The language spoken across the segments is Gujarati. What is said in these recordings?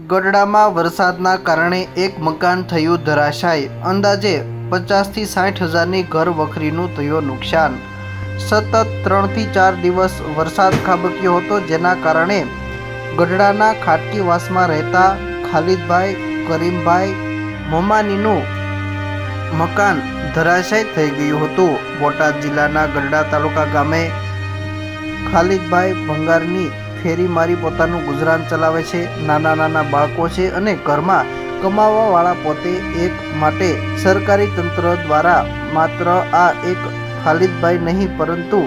ગઢડામાં વરસાદના કારણે એક મકાન થયું ધરાશાય. અંદાજે પચાસથી સાઠ હજારની ઘર વખરીનું થયું નુકસાન. સતત ત્રણથી ચાર દિવસ વરસાદ ખાબક્યો હતો, જેના કારણે ગઢડાના ખાટકીવાસમાં રહેતા ખાલિદભાઈ, કરીમભાઈ મોમાનીનું મકાન ધરાશાય થઈ ગયું હતું. બોટાદ જિલ્લાના ગઢડા તાલુકા ગામે ખાલિદભાઈ ભંગારની ફેરી મારી પોતાનું ગુજરાન ચલાવે છે, નાના નાના બાળકો છે અને ઘરમાં કમાવાવાળા પોતે એક માટે સરકારી તંત્ર દ્વારા માત્ર આ એક ખાલિદભાઈ નહીં, પરંતુ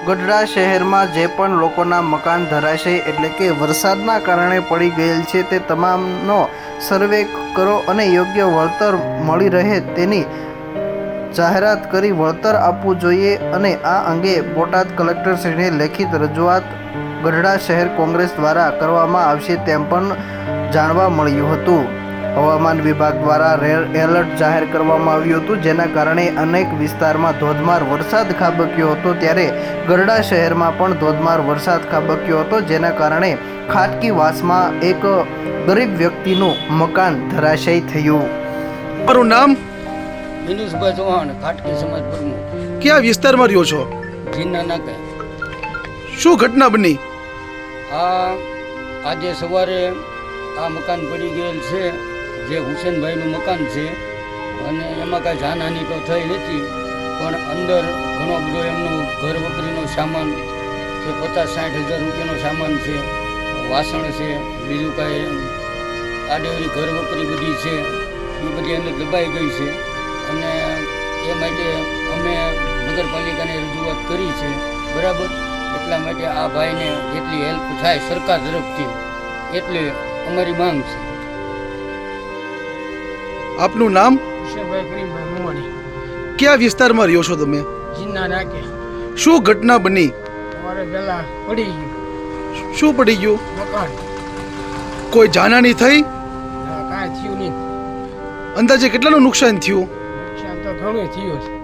ગઢડા શહેરમાં જે પણ લોકોના મકાન ધરાશે એટલે કે વરસાદના કારણે પડી ગયેલ છે તે તમામનો સર્વે કરો અને યોગ્ય વળતર મળી રહે તેની જાહેરાત કરી વળતર આપવું જોઈએ અને આ અંગે બોટાદ કલેક્ટરશ્રીને લેખિત રજૂઆત ગઢડા શહેર કોંગ્રેસ દ્વારા કરવામાં આવશે તેમ પણ જાણવા મળ્યું હતું. હવામાન વિભાગ દ્વારા રેડ એલર્ટ જાહેર કરવામાં આવ્યું હતું જેના કારણે અનેક વિસ્તારમાં ધોધમાર વરસાદ ખાબક્યો હતો. ત્યારે ગરડા શહેરમાં પણ ધોધમાર વરસાદ ખાબક્યો હતો જેના કારણે ખાટકી વાસમાં એક ગરીબ વ્યક્તિનું મકાન ધરાશયી થયું. મારું નામ? દિનેશભાઈ ચૌહાણ ખાટકી સમાજ પ્રમુખ. કયા વિસ્તારમાં રહ્યો છો? જીના નાકે શું ઘટના બની? આ આજે સવારે આ મકાન પડી ગયેલ છે. જે હુસેનભાઈનું મકાન છે અને એમાં કાંઈ જાનહાનિ તો થઈ નથી, પણ અંદર ઘણો બધો એમનો ઘર વકરીનો સામાન જે પચાસ સાઠ હજાર રૂપિયાનો સામાન છે, વાસણ છે, બીજું કાંઈ આડેવરી ઘર વકરી બધી છે, એ બધી અંદર દબાઈ ગઈ છે. અને એ માટે અમે નગરપાલિકાને રજૂઆત કરી છે, બરાબર? એટલા માટે આ ભાઈને જેટલી હેલ્પ થાય સરકાર તરફથી, એટલે અમારી માંગ છે. આપનું નામ? કયા વિસ્તારમાં રહ્યો છો તમે? શું ઘટના બની? પડી ગયું. શું પડી ગયું? મકાન. કોઈ જાનહાની થઈ? કાંઈ થયું નહીં. અંદાજે કેટલાનું નુકસાન થયું? નુકસાન તો ઘણું થયું છે